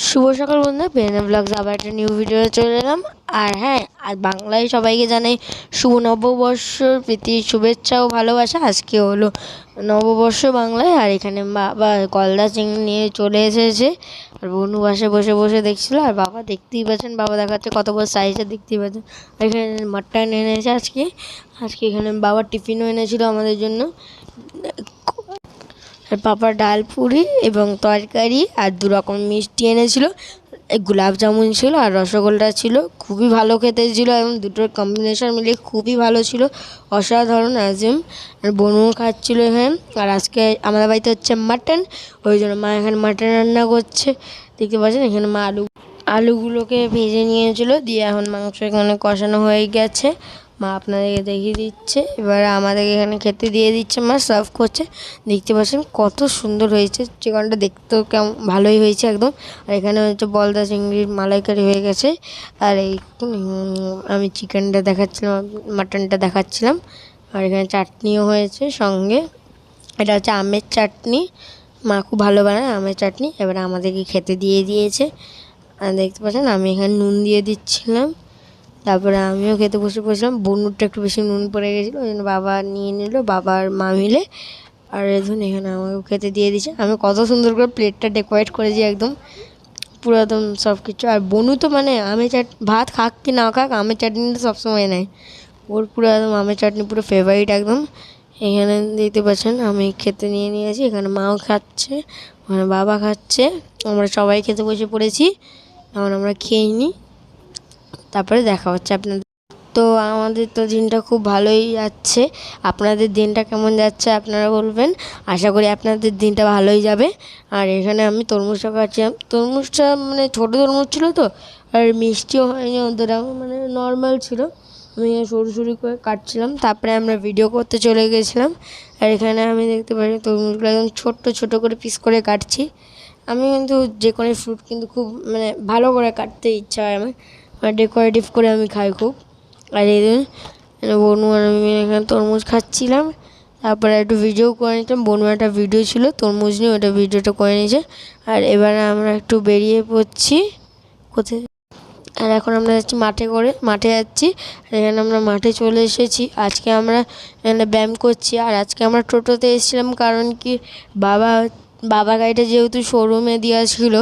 শুভ সকাল বন্ধুরা pen blogs আবার একটা নিউ ভিডিও চলে এলাম। আর হ্যাঁ আর বাংলায় সবাইকে জানাই শুভ নববর্ষর প্রীতি, শুভেচ্ছা ও ভালোবাসা। আজকে হলো নববর্ষ বাংলায়, আর এখানে বাবা গলদা চিংড়ি নিয়ে চলে এসেছে। আর বনু বাসে বসে বসে দেখছিল, আর বাবা দেখতেই পাচ্ছেন, বাবা দেখাচ্ছে কত বড় সাইজে দেখতেই পাচ্ছেন। আর এখানে মাটন এনেছে আজকে। আজকে এখানে বাবা টিফিনও এনেছিল আমাদের জন্য। পাপা ডাল পুরি এবং তরকারি আর দু রকম মিষ্টি এনেছিল। গোলাপ জামুন ছিল আর রসগোল্লা ছিল। খুবই ভালো খেতে ছিল এবং দুটোর কম্বিনেশন মিলে খুবই ভালো ছিল। অসাধারণ আজিম আর বনুও খাচ্ছিল এখানে। আর আজকে আমাদের বাড়িতে হচ্ছে মাটন ওই জন্য মা এখানে মাটন রান্না করছে। দেখতে পাচ্ছেন এখানে মা আলু, আলুগুলোকে ভেজে নিয়েছিল। দিয়ে এখন মাংস এখানে কষানো হয়ে গেছে। মা আপনাদেরকে দেখিয়ে দিচ্ছে। এবার আমাদের এখানে খেতে দিয়ে দিচ্ছে মা, সার্ভ করছে। দেখতে পাচ্ছেন কত সুন্দর হয়েছে। চিকেনটা দেখতেও কেমন, ভালোই হয়েছে একদম। আর এখানে হচ্ছে বলদা চিংড়ির মালাইকারি হয়ে গেছে। আর এই আমি চিকেনটা দেখাচ্ছিলাম, মাটনটা দেখাচ্ছিলাম। আর এখানে চাটনিও হয়েছে সঙ্গে। এটা হচ্ছে আমের চাটনি। মা খুব ভালো বানায় আমের চাটনি। এবার আমাদেরকে খেতে দিয়ে দিয়েছে। আর দেখতে পাচ্ছেন আমি এখানে নুন দিয়ে দিচ্ছিলাম। তারপরে আমিও খেতে বসে পড়েছিলাম। বনুরটা একটু বেশি নুন পড়ে গেছিল, ওই জন্য বাবা নিয়ে নিল বাবার মা মিলে। আর দেখুন এখানে আমাকে খেতে দিয়ে দিয়েছে। আমি কত সুন্দর করে প্লেটটা ডেকোরেট করেছি একদম পুরো একদম সব কিছু আর বনু তো মানে আমের চাট, ভাত খাক কি না খাক, আমের চাটনি চাটনিটা সবসময় নেয়। ওর পুরো একদম আমের চাটনি পুরো ফেভারিট একদম। এখানে দেখতে পাচ্ছেন, আমি খেতে নিয়ে নিয়েছি, এখানে মাও খাচ্ছে, ওখানে বাবা খাচ্ছে। আমরা সবাই খেতে বসে পড়েছি, এখন আমরা খেয়ে নিই তারপরে দেখা হচ্ছে আপনাদের। তো আমাদের তো দিনটা খুব ভালোই যাচ্ছে। আপনাদের দিনটা কেমন যাচ্ছে আপনারা বলবেন। আশা করি আপনাদের দিনটা ভালোই যাবে। আর এখানে আমি তরমুজটা কাটছিলাম তরমুজটা মানে ছোটো তরমুজ ছিল তো, আর মিষ্টিও হয়নি অতটা মানে নর্মাল ছিল। আমি সরু সরু করে কাটছিলাম। তারপরে আমরা ভিডিও করতে চলে গেছিলাম। আর এখানে আমি দেখতে পারি তরমুজগুলো একদম ছোট্ট ছোট করে পিস করে কাটছি। আমি কিন্তু যে কোনো ফ্রুট কিন্তু খুব মানে ভালো করে কাটতে ইচ্ছা হয় আমার। ডেকোরেটিভ করে আমি খাই খুব। আর এই দিন বনু আর আমি এখানে তরমুজ খাচ্ছিলাম। তারপরে একটু ভিডিও করে নিতাম। বনু একটা ভিডিও ছিল, তরমুজ নিয়ে ওটা ভিডিওটা করে নিয়েছে। আর এবারে আমরা একটু বেরিয়ে পড়ছি। কোথায়? আর এখন আমরা যাচ্ছি মাঠে করে, মাঠে যাচ্ছি। আর এখানে আমরা মাঠে চলে এসেছি। আজকে আমরা এখানে ব্যায়াম করছি। আর আজকে আমরা টোটোতে এসেছিলাম কারণ কি বাবা বাবা গাড়িটা যেহেতু শোরুমে দেওয়া ছিল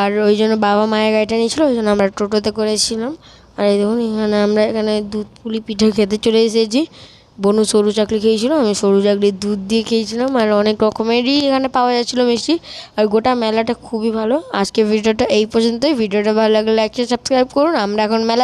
আর ওই জন্য বাবা মায়ের গাড়িটা নিয়েছিল, ওই জন্য আমরা টোটোতে করেছিলাম। আর এই দেখুন, এখানে আমরা এখানে দুধ, পুলি, পিঠে খেতে চলে এসেছি। বনু সরু চাকলি খেয়েছিলাম আমি সরু চাকলি দুধ দিয়ে খেয়েছিলাম। আর অনেক রকমেরই এখানে পাওয়া যাচ্ছিল মিষ্টি। আর গোটা মেলাটা খুবই ভালো। আজকে ভিডিওটা এই পর্যন্তই। ভিডিওটা ভালো লাগলে লাইক সাবস্ক্রাইব করুন। আমরা এখন মেলা